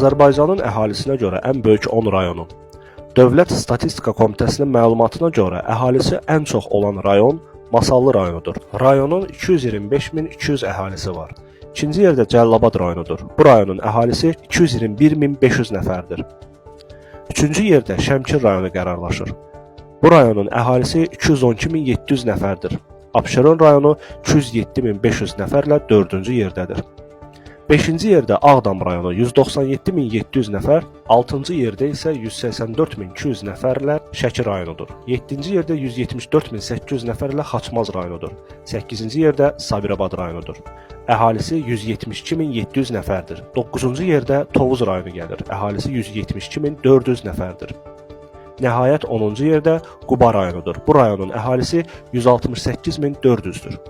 Azərbaycanın əhalisinə görə ən böyük 10 rayonu. Dövlət Statistika Komitəsinin məlumatına görə əhalisi ən çox olan rayon Masallı rayonudur. Rayonun 225200 əhalisi var. İkinci yerdə Cəlilabad rayonudur. Bu rayonun əhalisi 221500 nəfərdir. Üçüncü yerdə Şəmkir rayonu qərarlaşır. Bu rayonun əhalisi 212700 nəfərdir. Abşeron rayonu 207500 nəfərlə 4-cü yerdədir. 5-ci yerdə Ağdam rayonu 197700 nəfər, 6-cı yerdə isə 184200 nəfərlə Şəki rayonudur. 7-ci yerdə 174800 nəfərlə Xaçmaz rayonudur. 8-ci yerdə Sabirabad rayonudur. Əhalisi 172700 nəfərdir. 9-cu yerdə Tovuz rayonu gəlir. Əhalisi 172400 nəfərdir. Nəhayət 10-cu yerdə Quba rayonudur. Bu rayonun əhalisi 168400-dür.